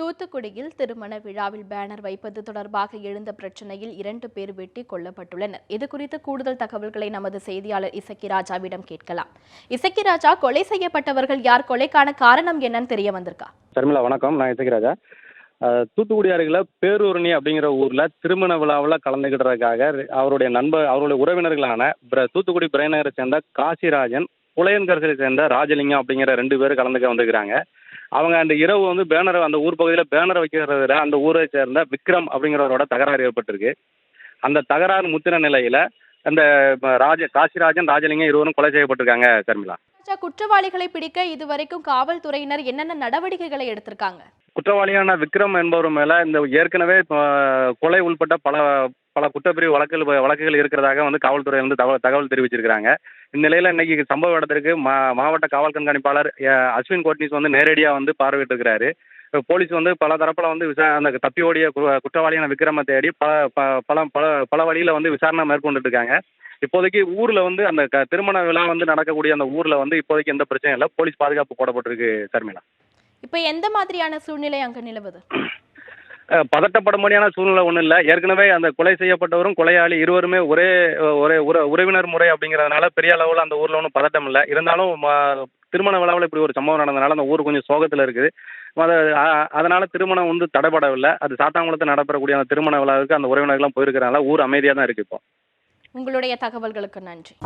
தூத்துக்குடியில் திருமண விழாவில் பேனர் வைப்பது தொடர்பாக எழுந்த பிரச்சனையில் இரண்டு பேர் வெட்டி கொல்லப்பட்டுள்ளனர். இது குறித்து கூடுதல் தகவல்களை நமது செய்தியாளர் இசக்கி ராஜாவிடம் கேட்கலாம். இசக்கி ராஜா கொலை செய்யப்பட்டவர்கள் யார்? கொலைக்கான காரணம் என்னன்னு தெரிய வந்திருக்கா? சர்மிளா வணக்கம். நான் இசைக்கராஜா அஹ், தூத்துக்குடி அருகில் பேரூரணி அப்படிங்கிற ஊரில் திருமண விழாவில் கலந்துக்கிட்டதுக்காக அவருடைய நண்பர் அவருடைய உறவினர்களான பிர தூத்துக்குடி பிரைநகரை சேர்ந்த காசிராஜன் புலையன்கரசை சேர்ந்த ராஜலிங்கம் அப்படிங்கிற ரெண்டு பேர் கலந்துக்க வந்துக்கிறாங்க அவங்க அந்த இரவு வந்து பேனரை அந்த ஊர் பகுதியில் பேனர் வைக்கிறதுல அந்த ஊரை சேர்ந்த விக்ரம் அப்படிங்கிறவரோட தகராறு ஏற்பட்டிருக்கு. அந்த தகராறு முத்தின நிலையில் அந்த ராஜ காசிராஜன் ராஜலிங்கம் இருவரும் கொலை செய்யப்பட்டிருக்காங்க சர்மிளா. குற்றவாளிகளை பிடிக்க இதுவரைக்கும் காவல்துறையினர் என்னென்ன நடவடிக்கைகளை எடுத்திருக்காங்க? குற்றவாளியான விக்ரம் என்பவர் மேல இந்த ஏற்கனவே கொலை உள்பட்ட பல பல குற்றப்பிரிவு வழக்குகள் வழக்குகள் இருக்கிறதாக வந்து காவல்துறை வந்து தகவல் தகவல் தெரிவிச்சிருக்கிறாங்க. இந்நிலையில இன்னைக்கு சம்பவ இடத்திற்கு மா மாவட்ட காவல் கண்காணிப்பாளர் அஸ்வின் கோட்னிஸ் வந்து நேரடியாக வந்து பார்வையிட்டிருக்கிறாரு. போலீஸ் வந்து பல தரப்புல வந்து விசா அந்த தப்பி ஓடிய கு- குற்றவாளியான விக்ரம தேடி பல ப- பல பல பல வழியில வந்து விசாரணை மேற்கொண்டுட்டு இருக்காங்க இப்போதைக்கு ஊர்ல வந்து அந்த க- திருமண விழா வந்து நடக்கக்கூடிய அந்த ஊர்ல வந்து இப்போதைக்கு எந்த பிரச்சனையும் இல்லை. போலீஸ் பாதுகாப்பு போடப்பட்டிருக்கு சர்மிளா. இப்ப எந்த மாதிரியான சூழ்நிலை அங்கே நிலவுது? பதட்டப்படும்படியான சூழ்நிலை ஒன்றும் இல்லை. ஏற்கனவே அந்த கொலை செய்யப்பட்டவரும் கொலையாளி இருவருமே ஒரே ஒரே உற உறவினர் முறை அப்படிங்கிறதுனால பெரிய அளவில் அந்த ஊரில் ஒன்றும் பதட்டம் இல்லை. இருந்தாலும் ம- திருமண விழாவில் இப்படி ஒரு சம்பவம் நடந்ததுனால அந்த ஊர் கொஞ்சம் சோகத்தில் இருக்குது. அது அதனால் அதனால திருமணம் வந்து தடைபடவில்லை. அது சாத்தாங்குளத்தில் நடைபெறக்கூடிய அந்த திருமண விழாவுக்கு அந்த உறவினர்கள்லாம் போயிருக்கிறனால ஊர் அமைதியாக தான் இருக்குது இப்போ. உங்களுடைய தகவல்களுக்கு நன்றி.